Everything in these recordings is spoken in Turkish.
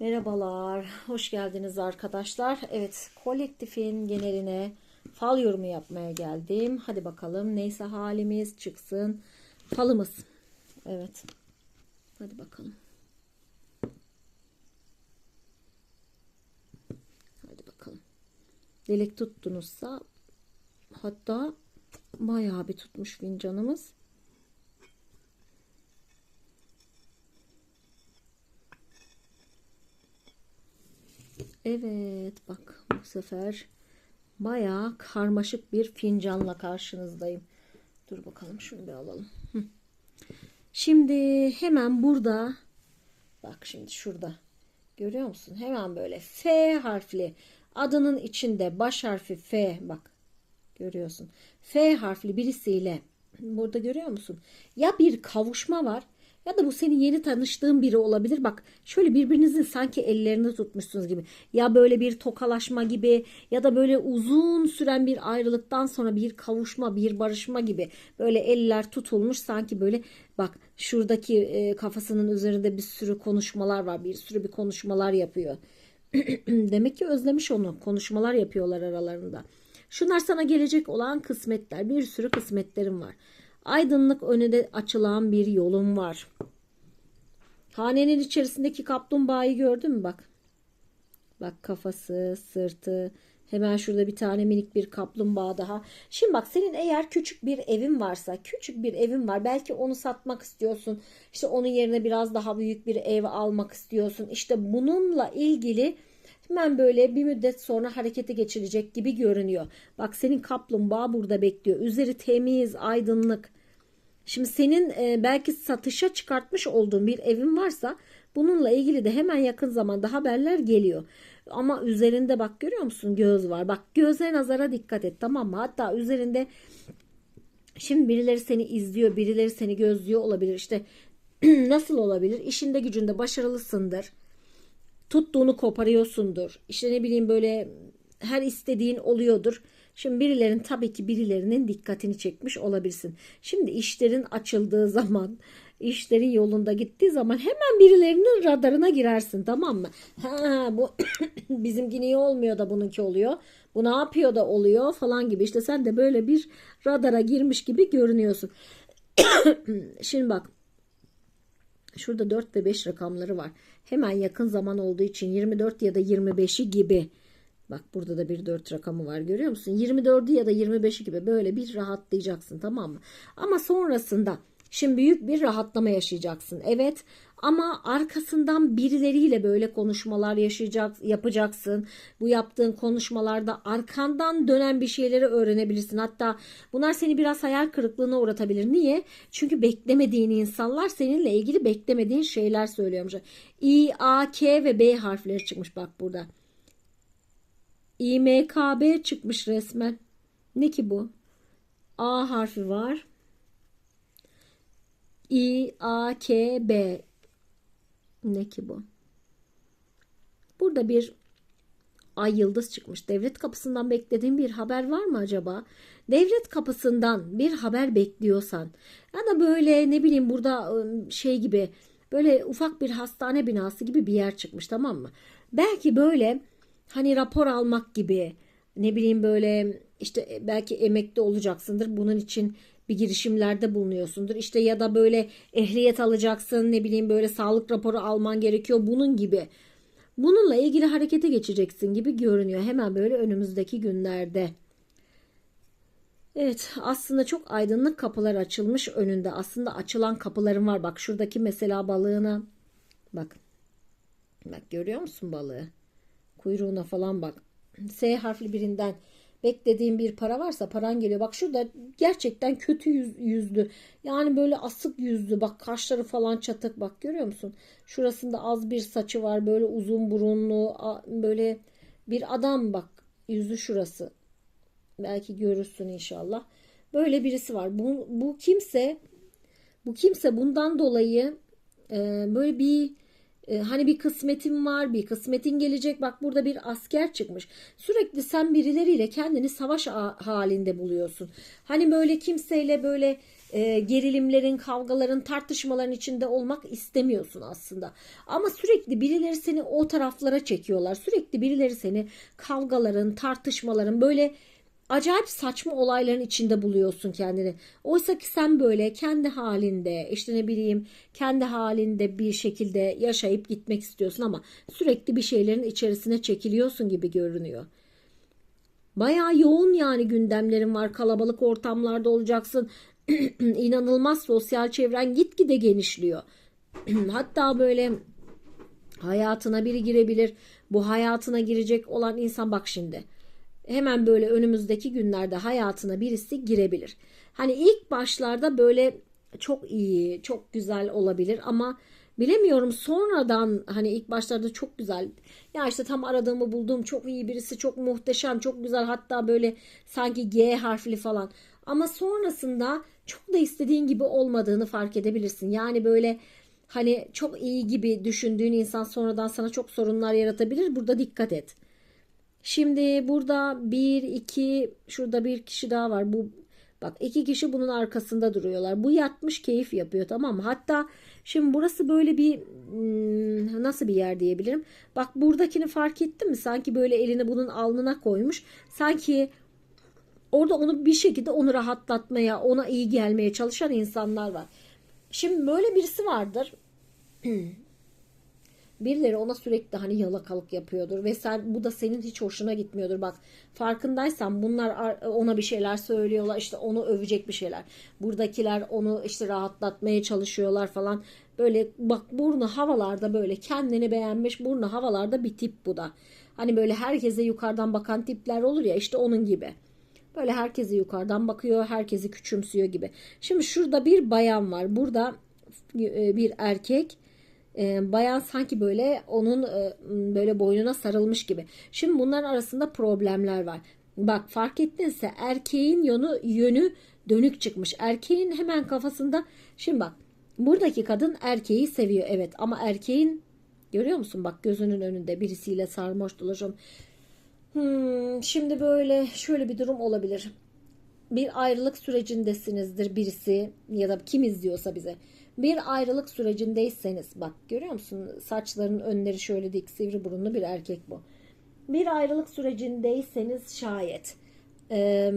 Merhabalar, hoş geldiniz arkadaşlar. Evet, kolektifin geneline fal yorumu yapmaya geldim. Hadi bakalım neyse halimiz çıksın. Falımız. Evet. Hadi bakalım. Hadi bakalım. Dilek tuttunuzsa hatta bayağı bir tutmuş fincanımız. Evet bak bu sefer bayağı karmaşık bir fincanla karşınızdayım. Dur bakalım şunu bir alalım. Şimdi hemen burada bak şimdi şurada görüyor musun? Hemen böyle F harfli adının içinde baş harfi F bak görüyorsun. F harfli birisiyle burada görüyor musun? Ya bir kavuşma var ya da bu senin yeni tanıştığın biri olabilir. Bak şöyle birbirinizin sanki ellerini tutmuşsunuz gibi. Ya böyle bir tokalaşma gibi ya da böyle uzun süren bir ayrılıktan sonra bir kavuşma, bir barışma gibi. Böyle eller tutulmuş sanki böyle bak şuradaki e, kafasının üzerinde bir sürü konuşmalar var. Bir sürü bir konuşmalar yapıyor. Demek ki özlemiş onu. Konuşmalar yapıyorlar aralarında. Şunlar sana gelecek olan kısmetler. Bir sürü kısmetlerim var. Aydınlık önünde açılan bir yolum var. Hanenin içerisindeki kaplumbağayı gördün mü bak. Bak kafası, sırtı. Hemen şurada bir tane minik bir kaplumbağa daha. Şimdi bak senin eğer küçük bir evin varsa, küçük bir evin var. Belki onu satmak istiyorsun. İşte onun yerine biraz daha büyük bir ev almak istiyorsun. İşte bununla ilgili hemen böyle bir müddet sonra harekete geçilecek gibi görünüyor. Bak senin kaplumbağa burada bekliyor. Üzeri temiz, aydınlık. Şimdi senin e, belki satışa çıkartmış olduğun bir evin varsa bununla ilgili de hemen yakın zamanda haberler geliyor. Ama üzerinde bak görüyor musun göz var. Bak göze nazara dikkat et tamam mı? Hatta üzerinde şimdi birileri seni izliyor, birileri seni gözlüyor olabilir. İşte nasıl olabilir? İşinde gücünde başarılısındır. Tuttuğunu koparıyorsundur. İşte ne bileyim böyle her istediğin oluyordur. Şimdi birilerin tabii ki birilerinin dikkatini çekmiş olabilirsin. Şimdi işlerin açıldığı zaman, işlerin yolunda gittiği zaman hemen birilerinin radarına girersin tamam mı? Ha, bu bizimki niye olmuyor da bununki oluyor? Bu ne yapıyor da oluyor falan gibi. İşte sen de böyle bir radara girmiş gibi görünüyorsun. Şimdi bak şurada 4 ve 5 rakamları var. Hemen yakın zaman olduğu için 24 ya da 25'i gibi Bak burada da bir 4 rakamı var görüyor musun? 24'ü ya da 25'i gibi böyle bir rahatlayacaksın tamam mı? Ama sonrasında şimdi büyük bir rahatlama yaşayacaksın. Evet ama arkasından birileriyle böyle konuşmalar yaşayacak, yapacaksın. Bu yaptığın konuşmalarda arkandan dönen bir şeyleri öğrenebilirsin. Hatta bunlar seni biraz hayal kırıklığına uğratabilir. Niye? Çünkü beklemediğin insanlar seninle ilgili beklemediğin şeyler söylüyormuş. İ, A, K ve B harfleri çıkmış bak burada. İMKB çıkmış resmen. Ne ki bu? A harfi var. İ, A, K, B. Ne ki bu? Burada bir ay yıldız çıkmış. Devlet kapısından beklediğin bir haber var mı acaba? Devlet kapısından bir haber bekliyorsan ya da böyle ne bileyim burada ıı, şey gibi böyle ufak bir hastane binası gibi bir yer çıkmış tamam mı? Belki böyle hani rapor almak gibi ne bileyim böyle işte e, belki emekli olacaksındır. Bunun için bir girişimlerde bulunuyorsundur. İşte ya da böyle ehliyet alacaksın ne bileyim böyle sağlık raporu alman gerekiyor bunun gibi. Bununla ilgili harekete geçeceksin gibi görünüyor hemen böyle önümüzdeki günlerde. Evet aslında çok aydınlık kapılar açılmış önünde. Aslında açılan kapıların var. Bak şuradaki mesela balığına bak. Bak görüyor musun balığı? Kuyruğuna falan bak. S harfli birinden beklediğin bir para varsa paran geliyor. Bak şurada gerçekten kötü yüz, yüzlü. Yani böyle asık yüzlü. Bak kaşları falan çatık. Bak görüyor musun? Şurasında az bir saçı var. Böyle uzun burunlu. Böyle bir adam bak. Yüzü şurası. Belki görürsün inşallah. Böyle birisi var. Bu, bu kimse bu kimse bundan dolayı e, böyle bir e, hani bir kısmetin var, bir kısmetin gelecek. Bak burada bir asker çıkmış. Sürekli sen birileriyle kendini savaş halinde buluyorsun. Hani böyle kimseyle böyle e, gerilimlerin, kavgaların, tartışmaların içinde olmak istemiyorsun aslında. Ama sürekli birileri seni o taraflara çekiyorlar. Sürekli birileri seni kavgaların, tartışmaların böyle acayip saçma olayların içinde buluyorsun kendini. Oysa ki sen böyle kendi halinde işte ne bileyim kendi halinde bir şekilde yaşayıp gitmek istiyorsun ama sürekli bir şeylerin içerisine çekiliyorsun gibi görünüyor. Bayağı yoğun yani gündemlerin var. Kalabalık ortamlarda olacaksın. İnanılmaz sosyal çevren gitgide genişliyor. Hatta böyle hayatına biri girebilir. Bu hayatına girecek olan insan bak şimdi. Hemen böyle önümüzdeki günlerde hayatına birisi girebilir. Hani ilk başlarda böyle çok iyi, çok güzel olabilir ama bilemiyorum sonradan hani ilk başlarda çok güzel. Ya işte tam aradığımı bulduğum çok iyi birisi çok muhteşem çok güzel. Hatta böyle sanki G harfli falan. Ama sonrasında çok da istediğin gibi olmadığını fark edebilirsin. Yani böyle hani çok iyi gibi düşündüğün insan sonradan sana çok sorunlar yaratabilir. Burada dikkat et. Şimdi burada bir iki şurada bir kişi daha var bu Bak iki kişi bunun arkasında duruyorlar. Bu yatmış keyif yapıyor tamam mı? Hatta şimdi burası böyle bir hmm, nasıl bir yer diyebilirim. Bak buradakini fark ettin mi? Sanki böyle elini bunun alnına koymuş. Sanki orada onu bir şekilde onu rahatlatmaya, ona iyi gelmeye çalışan insanlar var. Şimdi böyle birisi vardır. Birileri ona sürekli hani yalakalık yapıyordur ve sen bu da senin hiç hoşuna gitmiyordur. Bak farkındaysan bunlar ona bir şeyler söylüyorlar işte onu övecek bir şeyler. Buradakiler onu işte rahatlatmaya çalışıyorlar falan. Böyle bak burnu havalarda böyle kendini beğenmiş burnu havalarda bir tip bu da. Hani böyle herkese yukarıdan bakan tipler olur ya işte onun gibi. Böyle herkese yukarıdan bakıyor, herkesi küçümsüyor gibi. Şimdi şurada bir bayan var. Burada e, bir erkek e, bayan sanki böyle onun e, böyle boynuna sarılmış gibi. Şimdi bunların arasında problemler var. Bak fark ettinse erkeğin yönü yönü dönük çıkmış. Erkeğin hemen kafasında şimdi bak buradaki kadın erkeği seviyor evet ama erkeğin görüyor musun bak gözünün önünde birisiyle sarmaş dolaşım. Hmm, şimdi böyle şöyle bir durum olabilir. Bir ayrılık sürecindesinizdir birisi ya da kim izliyorsa bize bir ayrılık sürecindeyseniz bak görüyor musun saçların önleri şöyle dik sivri burunlu bir erkek bu. Bir ayrılık sürecindeyseniz şayet e,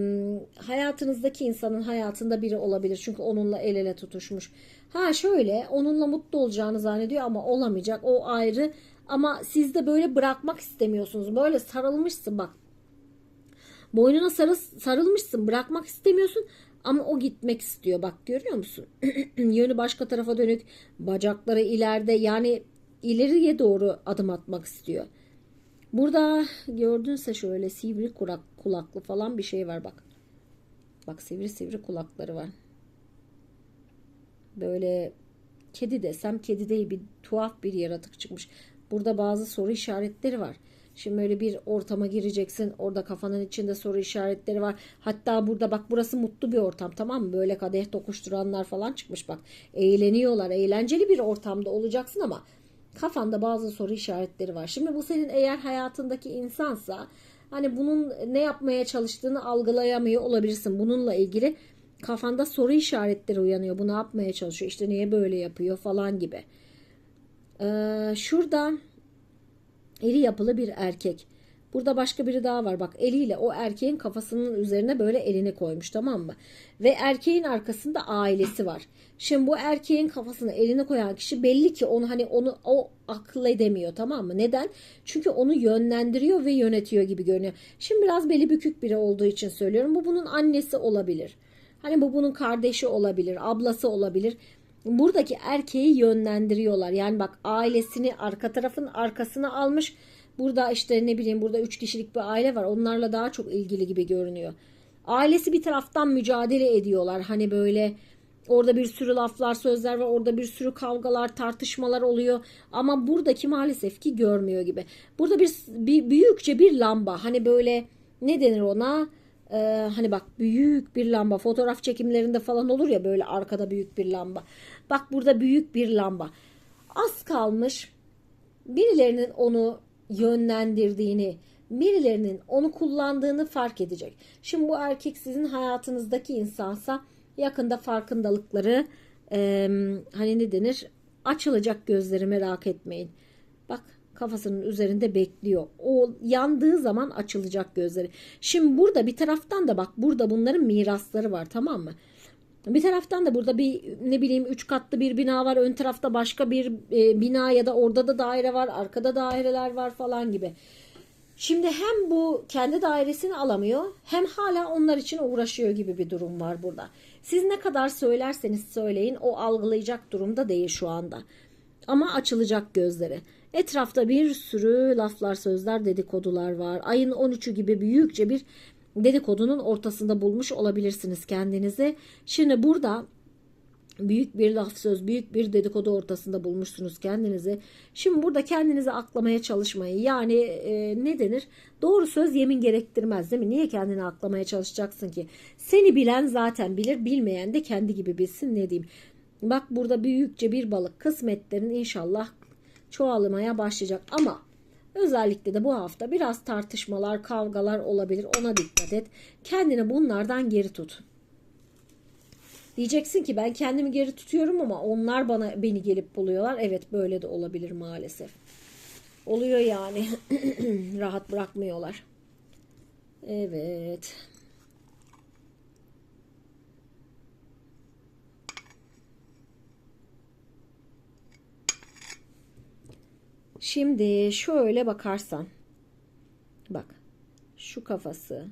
hayatınızdaki insanın hayatında biri olabilir. Çünkü onunla el ele tutuşmuş. Ha şöyle onunla mutlu olacağını zannediyor ama olamayacak. O ayrı ama siz de böyle bırakmak istemiyorsunuz. Böyle sarılmışsın bak. Boynuna sarı, sarılmışsın bırakmak istemiyorsun ama o gitmek istiyor. Bak görüyor musun? Yönü başka tarafa dönük. Bacakları ileride. Yani ileriye doğru adım atmak istiyor. Burada gördünse şöyle sivri kulak, kulaklı falan bir şey var bak. Bak sivri sivri kulakları var. Böyle kedi desem kedi değil bir tuhaf bir yaratık çıkmış. Burada bazı soru işaretleri var. Şimdi böyle bir ortama gireceksin. Orada kafanın içinde soru işaretleri var. Hatta burada bak burası mutlu bir ortam tamam mı? Böyle kadeh dokuşturanlar falan çıkmış bak. Eğleniyorlar. Eğlenceli bir ortamda olacaksın ama kafanda bazı soru işaretleri var. Şimdi bu senin eğer hayatındaki insansa hani bunun ne yapmaya çalıştığını algılayamıyor olabilirsin. Bununla ilgili kafanda soru işaretleri uyanıyor. Bu ne yapmaya çalışıyor? İşte niye böyle yapıyor falan gibi. Ee, şurada iri yapılı bir erkek. Burada başka biri daha var bak eliyle o erkeğin kafasının üzerine böyle elini koymuş tamam mı? Ve erkeğin arkasında ailesi var. Şimdi bu erkeğin kafasına elini koyan kişi belli ki onu hani onu o akıl edemiyor tamam mı? Neden? Çünkü onu yönlendiriyor ve yönetiyor gibi görünüyor. Şimdi biraz beli bükük biri olduğu için söylüyorum. Bu bunun annesi olabilir. Hani bu bunun kardeşi olabilir, ablası olabilir buradaki erkeği yönlendiriyorlar. Yani bak ailesini arka tarafın arkasına almış. Burada işte ne bileyim burada üç kişilik bir aile var. Onlarla daha çok ilgili gibi görünüyor. Ailesi bir taraftan mücadele ediyorlar. Hani böyle orada bir sürü laflar, sözler var. Orada bir sürü kavgalar, tartışmalar oluyor. Ama buradaki maalesef ki görmüyor gibi. Burada bir, bir büyükçe bir lamba. Hani böyle ne denir ona? Ee, hani bak büyük bir lamba fotoğraf çekimlerinde falan olur ya böyle arkada büyük bir lamba. Bak burada büyük bir lamba. Az kalmış birilerinin onu yönlendirdiğini, birilerinin onu kullandığını fark edecek. Şimdi bu erkek sizin hayatınızdaki insansa Yakında farkındalıkları e, hani ne denir açılacak gözleri merak etmeyin. Bak kafasının üzerinde bekliyor. O yandığı zaman açılacak gözleri. Şimdi burada bir taraftan da bak burada bunların mirasları var tamam mı? Bir taraftan da burada bir ne bileyim üç katlı bir bina var. Ön tarafta başka bir e, bina ya da orada da daire var. Arkada daireler var falan gibi. Şimdi hem bu kendi dairesini alamıyor hem hala onlar için uğraşıyor gibi bir durum var burada. Siz ne kadar söylerseniz söyleyin o algılayacak durumda değil şu anda. Ama açılacak gözleri. Etrafta bir sürü laflar, sözler, dedikodular var. Ayın 13'ü gibi büyükçe bir dedikodunun ortasında bulmuş olabilirsiniz kendinizi. Şimdi burada büyük bir laf söz, büyük bir dedikodu ortasında bulmuşsunuz kendinizi. Şimdi burada kendinizi aklamaya çalışmayın. Yani e, ne denir? Doğru söz yemin gerektirmez değil mi? Niye kendini aklamaya çalışacaksın ki? Seni bilen zaten bilir, bilmeyen de kendi gibi bilsin ne diyeyim. Bak burada büyükçe bir balık kısmetlerin inşallah çoğalmaya başlayacak ama özellikle de bu hafta biraz tartışmalar, kavgalar olabilir. Ona dikkat et. Kendini bunlardan geri tut. Diyeceksin ki ben kendimi geri tutuyorum ama onlar bana beni gelip buluyorlar. Evet böyle de olabilir maalesef. Oluyor yani. Rahat bırakmıyorlar. Evet. Şimdi şöyle bakarsan. Bak. Şu kafası.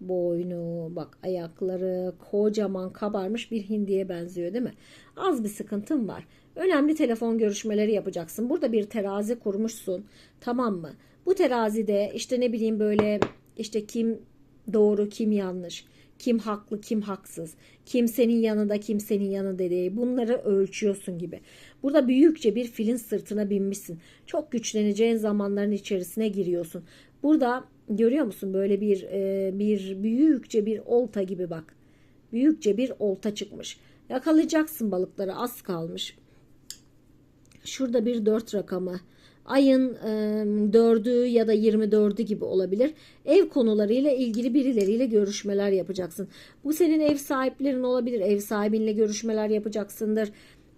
Boynu, bak ayakları kocaman kabarmış bir hindiye benziyor değil mi? Az bir sıkıntın var. Önemli telefon görüşmeleri yapacaksın. Burada bir terazi kurmuşsun. Tamam mı? Bu terazide işte ne bileyim böyle işte kim doğru kim yanlış kim haklı kim haksız kim senin yanında kim senin yanında değil bunları ölçüyorsun gibi. Burada büyükçe bir filin sırtına binmişsin. Çok güçleneceğin zamanların içerisine giriyorsun. Burada görüyor musun böyle bir e, bir büyükçe bir olta gibi bak. Büyükçe bir olta çıkmış. Yakalayacaksın balıkları az kalmış. Şurada bir dört rakamı ayın e, 4'ü ya da 24'ü gibi olabilir. Ev konularıyla ilgili birileriyle görüşmeler yapacaksın. Bu senin ev sahiplerin olabilir. Ev sahibinle görüşmeler yapacaksındır.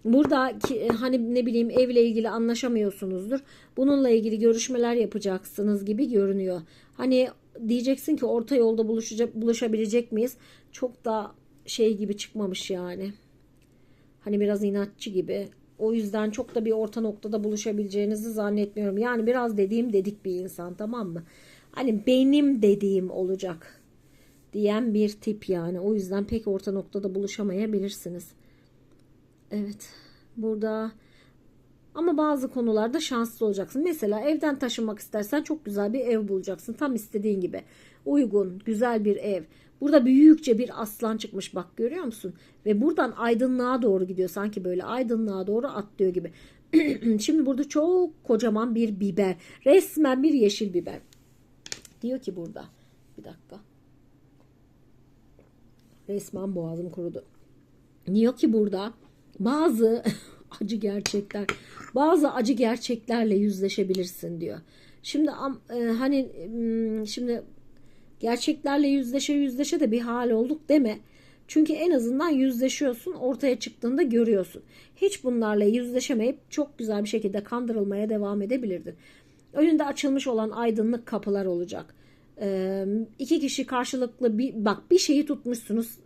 Burada ki, hani ne bileyim evle ilgili anlaşamıyorsunuzdur. Bununla ilgili görüşmeler yapacaksınız gibi görünüyor. Hani diyeceksin ki orta yolda buluşacak, buluşabilecek miyiz? Çok da şey gibi çıkmamış yani. Hani biraz inatçı gibi. O yüzden çok da bir orta noktada buluşabileceğinizi zannetmiyorum. Yani biraz dediğim dedik bir insan tamam mı? Hani benim dediğim olacak diyen bir tip yani. O yüzden pek orta noktada buluşamayabilirsiniz. Evet. Burada ama bazı konularda şanslı olacaksın. Mesela evden taşınmak istersen çok güzel bir ev bulacaksın. Tam istediğin gibi. Uygun, güzel bir ev. Burada büyükçe bir aslan çıkmış bak görüyor musun? Ve buradan aydınlığa doğru gidiyor. Sanki böyle aydınlığa doğru atlıyor gibi. Şimdi burada çok kocaman bir biber. Resmen bir yeşil biber. Diyor ki burada. Bir dakika. Resmen boğazım kurudu. Diyor ki burada bazı acı gerçekler, bazı acı gerçeklerle yüzleşebilirsin diyor. Şimdi e, hani şimdi gerçeklerle yüzleşe yüzleşe de bir hal olduk deme. Çünkü en azından yüzleşiyorsun, ortaya çıktığında görüyorsun. Hiç bunlarla yüzleşemeyip çok güzel bir şekilde kandırılmaya devam edebilirdin. Önünde açılmış olan aydınlık kapılar olacak. Ee, iki kişi karşılıklı bir bak bir şeyi tutmuşsunuz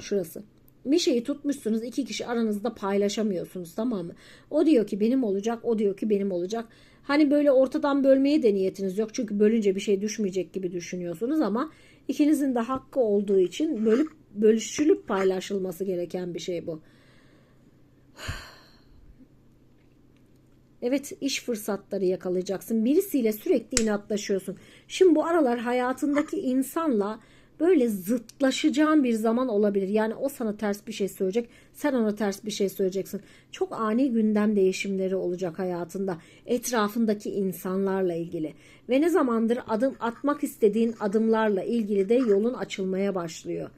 şurası bir şeyi tutmuşsunuz iki kişi aranızda paylaşamıyorsunuz tamam mı? O diyor ki benim olacak o diyor ki benim olacak. Hani böyle ortadan bölmeye de niyetiniz yok çünkü bölünce bir şey düşmeyecek gibi düşünüyorsunuz ama ikinizin de hakkı olduğu için bölüp bölüşülüp paylaşılması gereken bir şey bu. Evet iş fırsatları yakalayacaksın. Birisiyle sürekli inatlaşıyorsun. Şimdi bu aralar hayatındaki insanla böyle zıtlaşacağın bir zaman olabilir. Yani o sana ters bir şey söyleyecek, sen ona ters bir şey söyleyeceksin. Çok ani gündem değişimleri olacak hayatında, etrafındaki insanlarla ilgili. Ve ne zamandır adım atmak istediğin adımlarla ilgili de yolun açılmaya başlıyor.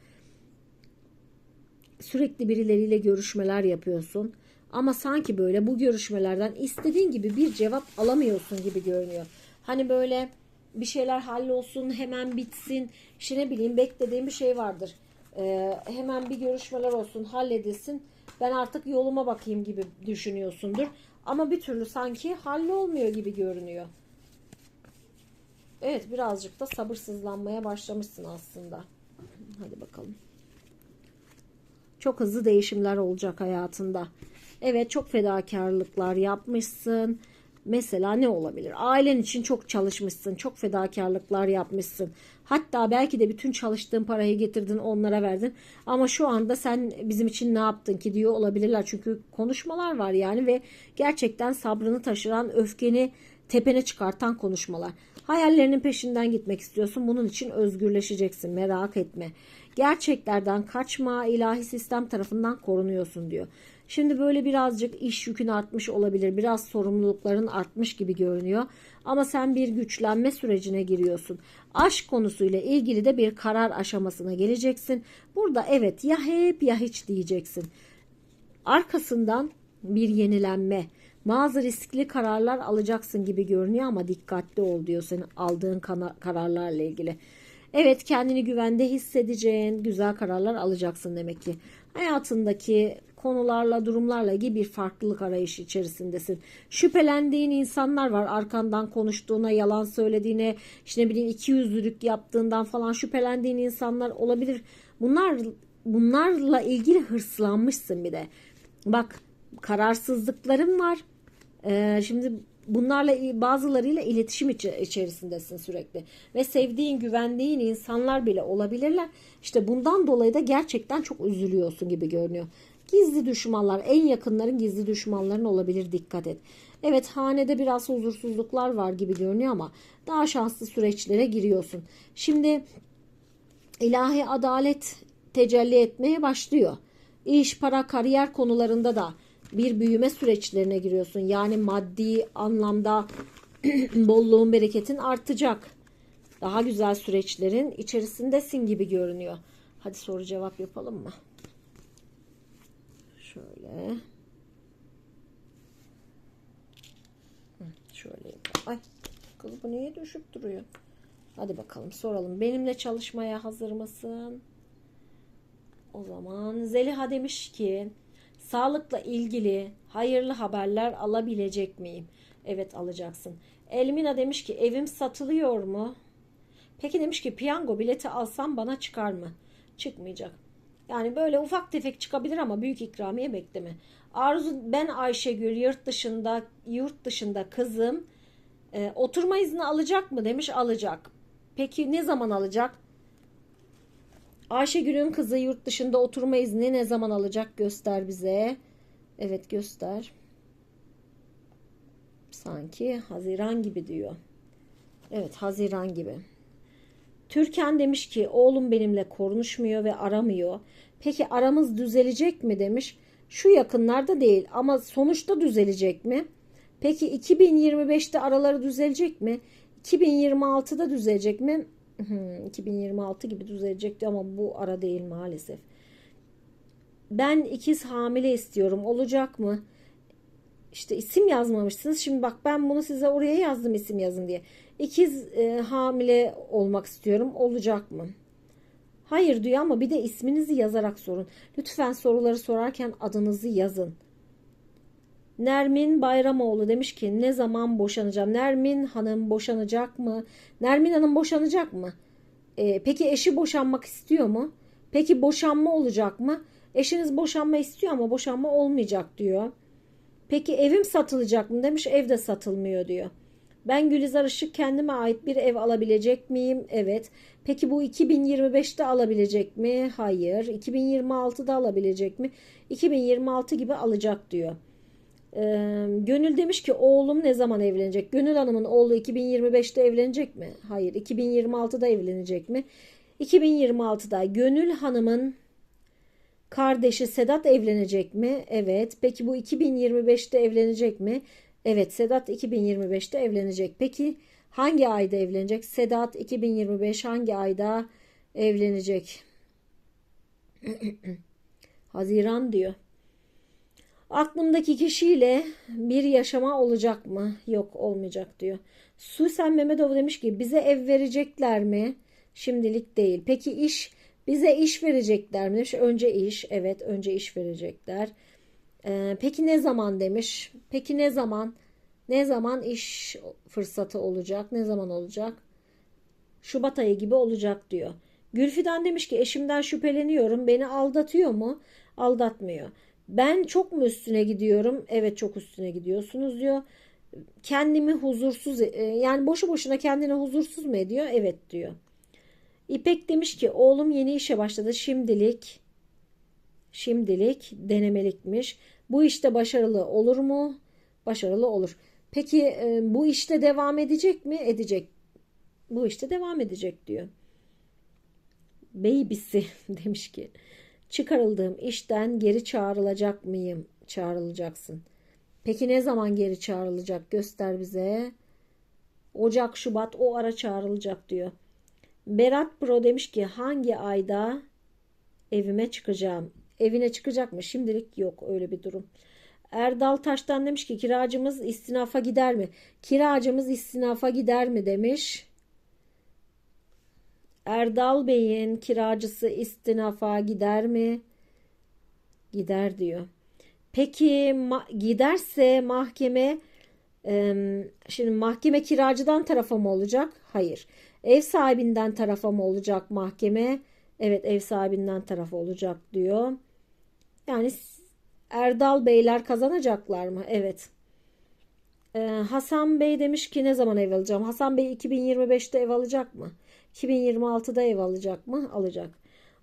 Sürekli birileriyle görüşmeler yapıyorsun. Ama sanki böyle bu görüşmelerden istediğin gibi bir cevap alamıyorsun gibi görünüyor. Hani böyle bir şeyler hallolsun hemen bitsin. İşte ne bileyim beklediğim bir şey vardır. Ee, hemen bir görüşmeler olsun, halledilsin. Ben artık yoluma bakayım gibi düşünüyorsundur. Ama bir türlü sanki hallolmuyor gibi görünüyor. Evet birazcık da sabırsızlanmaya başlamışsın aslında. Hadi bakalım. Çok hızlı değişimler olacak hayatında. Evet çok fedakarlıklar yapmışsın. Mesela ne olabilir? Ailen için çok çalışmışsın. Çok fedakarlıklar yapmışsın. Hatta belki de bütün çalıştığın parayı getirdin onlara verdin. Ama şu anda sen bizim için ne yaptın ki diyor olabilirler. Çünkü konuşmalar var yani ve gerçekten sabrını taşıran, öfkeni tepene çıkartan konuşmalar. Hayallerinin peşinden gitmek istiyorsun. Bunun için özgürleşeceksin. Merak etme. Gerçeklerden kaçma, ilahi sistem tarafından korunuyorsun diyor. Şimdi böyle birazcık iş yükün artmış olabilir. Biraz sorumlulukların artmış gibi görünüyor. Ama sen bir güçlenme sürecine giriyorsun. Aşk konusuyla ilgili de bir karar aşamasına geleceksin. Burada evet ya hep ya hiç diyeceksin. Arkasından bir yenilenme, bazı riskli kararlar alacaksın gibi görünüyor ama dikkatli ol diyor senin aldığın kararlarla ilgili. Evet kendini güvende hissedeceğin güzel kararlar alacaksın demek ki. Hayatındaki konularla, durumlarla ilgili bir farklılık arayışı içerisindesin. Şüphelendiğin insanlar var. Arkandan konuştuğuna, yalan söylediğine, işte ne bileyim iki yüzlülük yaptığından falan şüphelendiğin insanlar olabilir. Bunlar bunlarla ilgili hırslanmışsın bir de. Bak kararsızlıklarım var. Ee, şimdi bunlarla bazılarıyla iletişim içerisindesin sürekli ve sevdiğin, güvendiğin insanlar bile olabilirler. İşte bundan dolayı da gerçekten çok üzülüyorsun gibi görünüyor. Gizli düşmanlar, en yakınların gizli düşmanların olabilir dikkat et. Evet hanede biraz huzursuzluklar var gibi görünüyor ama daha şanslı süreçlere giriyorsun. Şimdi ilahi adalet tecelli etmeye başlıyor. İş, para, kariyer konularında da bir büyüme süreçlerine giriyorsun. Yani maddi anlamda bolluğun, bereketin artacak. Daha güzel süreçlerin içerisindesin gibi görünüyor. Hadi soru cevap yapalım mı? Şöyle. Şöyle Ay kız bu niye düşüp duruyor? Hadi bakalım soralım. Benimle çalışmaya hazır mısın? O zaman Zeliha demiş ki Sağlıkla ilgili hayırlı haberler alabilecek miyim? Evet alacaksın. Elmina demiş ki evim satılıyor mu? Peki demiş ki piyango bileti alsam bana çıkar mı? Çıkmayacak. Yani böyle ufak tefek çıkabilir ama büyük ikramiye bekleme. Arzu ben Ayşegül yurt dışında yurt dışında kızım e, oturma izni alacak mı demiş alacak. Peki ne zaman alacak? Ayşegül'ün kızı yurt dışında oturma izni ne zaman alacak göster bize. Evet göster. Sanki Haziran gibi diyor. Evet Haziran gibi. Türkan demiş ki oğlum benimle konuşmuyor ve aramıyor. Peki aramız düzelecek mi demiş. Şu yakınlarda değil ama sonuçta düzelecek mi? Peki 2025'te araları düzelecek mi? 2026'da düzelecek mi? 2026 gibi düzelecekti ama bu ara değil maalesef. Ben ikiz hamile istiyorum. Olacak mı? İşte isim yazmamışsınız. Şimdi bak ben bunu size oraya yazdım isim yazın diye. İkiz e, hamile olmak istiyorum. Olacak mı? Hayır diyor ama bir de isminizi yazarak sorun. Lütfen soruları sorarken adınızı yazın. Nermin Bayramoğlu demiş ki ne zaman boşanacağım? Nermin Hanım boşanacak mı? Nermin Hanım boşanacak mı? Ee, peki eşi boşanmak istiyor mu? Peki boşanma olacak mı? Eşiniz boşanma istiyor ama boşanma olmayacak diyor. Peki evim satılacak mı demiş. Ev de satılmıyor diyor. Ben Gülizar Işık kendime ait bir ev alabilecek miyim? Evet. Peki bu 2025'te alabilecek mi? Hayır. 2026'da alabilecek mi? 2026 gibi alacak diyor. Ee, Gönül demiş ki oğlum ne zaman evlenecek? Gönül Hanım'ın oğlu 2025'te evlenecek mi? Hayır. 2026'da evlenecek mi? 2026'da Gönül Hanım'ın kardeşi Sedat evlenecek mi? Evet. Peki bu 2025'te evlenecek mi? Evet Sedat 2025'te evlenecek. Peki hangi ayda evlenecek? Sedat 2025 hangi ayda evlenecek? Haziran diyor. Aklımdaki kişiyle bir yaşama olacak mı? Yok olmayacak diyor. Susen Mehmetov demiş ki bize ev verecekler mi? Şimdilik değil. Peki iş Bize iş verecekler mi demiş. Önce iş. Evet önce iş verecekler. Ee, peki ne zaman demiş. Peki ne zaman? Ne zaman iş fırsatı olacak? Ne zaman olacak? Şubat ayı gibi olacak diyor. Gülfidan demiş ki eşimden şüpheleniyorum. Beni aldatıyor mu? Aldatmıyor. Ben çok mu üstüne gidiyorum? Evet çok üstüne gidiyorsunuz diyor. Kendimi huzursuz e, yani boşu boşuna kendini huzursuz mu ediyor? Evet diyor. İpek demiş ki oğlum yeni işe başladı. Şimdilik şimdilik denemelikmiş. Bu işte başarılı olur mu? Başarılı olur. Peki e, bu işte devam edecek mi? Edecek. Bu işte devam edecek diyor. Babysi demiş ki çıkarıldığım işten geri çağrılacak mıyım? Çağrılacaksın. Peki ne zaman geri çağrılacak? Göster bize. Ocak, Şubat o ara çağrılacak diyor. Berat Pro demiş ki hangi ayda evime çıkacağım? Evine çıkacak mı? Şimdilik yok öyle bir durum. Erdal Taş'tan demiş ki kiracımız istinafa gider mi? Kiracımız istinafa gider mi demiş. Erdal Bey'in kiracısı istinafa gider mi? Gider diyor. Peki ma- giderse mahkeme e, şimdi mahkeme kiracıdan tarafa mı olacak? Hayır. Ev sahibinden tarafa mı olacak mahkeme? Evet ev sahibinden tarafa olacak diyor. Yani Erdal Beyler kazanacaklar mı? Evet. Ee, Hasan Bey demiş ki ne zaman ev alacağım? Hasan Bey 2025'te ev alacak mı? 2026'da ev alacak mı? Alacak.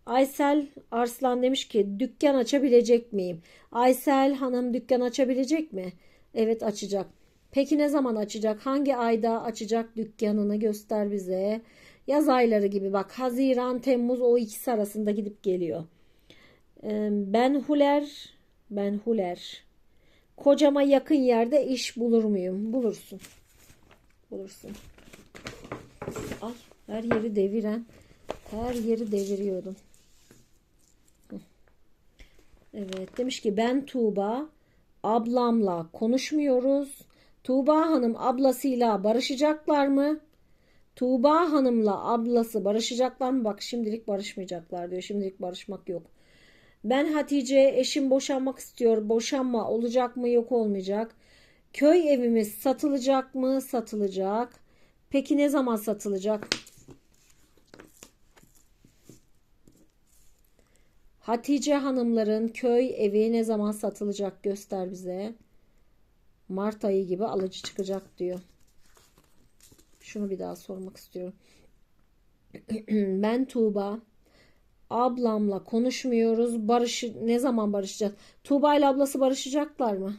Aysel Arslan demiş ki dükkan açabilecek miyim? Aysel Hanım dükkan açabilecek mi? Evet açacak. Peki ne zaman açacak? Hangi ayda açacak dükkanını göster bize. Yaz ayları gibi bak Haziran, Temmuz o ikisi arasında gidip geliyor. Ben Huler, ben Huler. Kocama yakın yerde iş bulur muyum? Bulursun. Bulursun. Ay her yeri deviren, her yeri deviriyordum. Evet demiş ki ben Tuğba ablamla konuşmuyoruz. Tuğba Hanım ablasıyla barışacaklar mı? Tuğba Hanım'la ablası barışacaklar mı? Bak şimdilik barışmayacaklar diyor. Şimdilik barışmak yok. Ben Hatice eşim boşanmak istiyor. Boşanma olacak mı? Yok olmayacak. Köy evimiz satılacak mı? Satılacak. Peki ne zaman satılacak? Hatice hanımların köy evi ne zaman satılacak göster bize. Mart ayı gibi alıcı çıkacak diyor. Şunu bir daha sormak istiyorum. ben Tuğba. Ablamla konuşmuyoruz. Barış ne zaman barışacağız? Tuğba ile ablası barışacaklar mı?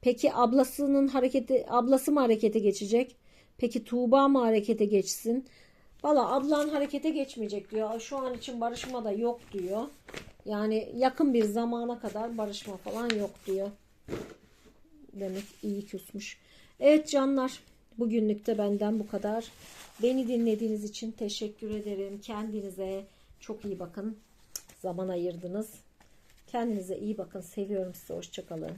Peki ablasının hareketi ablası mı harekete geçecek? Peki Tuğba mı harekete geçsin? Valla ablan harekete geçmeyecek diyor. Şu an için barışma da yok diyor. Yani yakın bir zamana kadar barışma falan yok diyor. Demek iyi küsmüş. Evet canlar bugünlük de benden bu kadar. Beni dinlediğiniz için teşekkür ederim. Kendinize çok iyi bakın. Zaman ayırdınız. Kendinize iyi bakın. Seviyorum sizi. Hoşçakalın.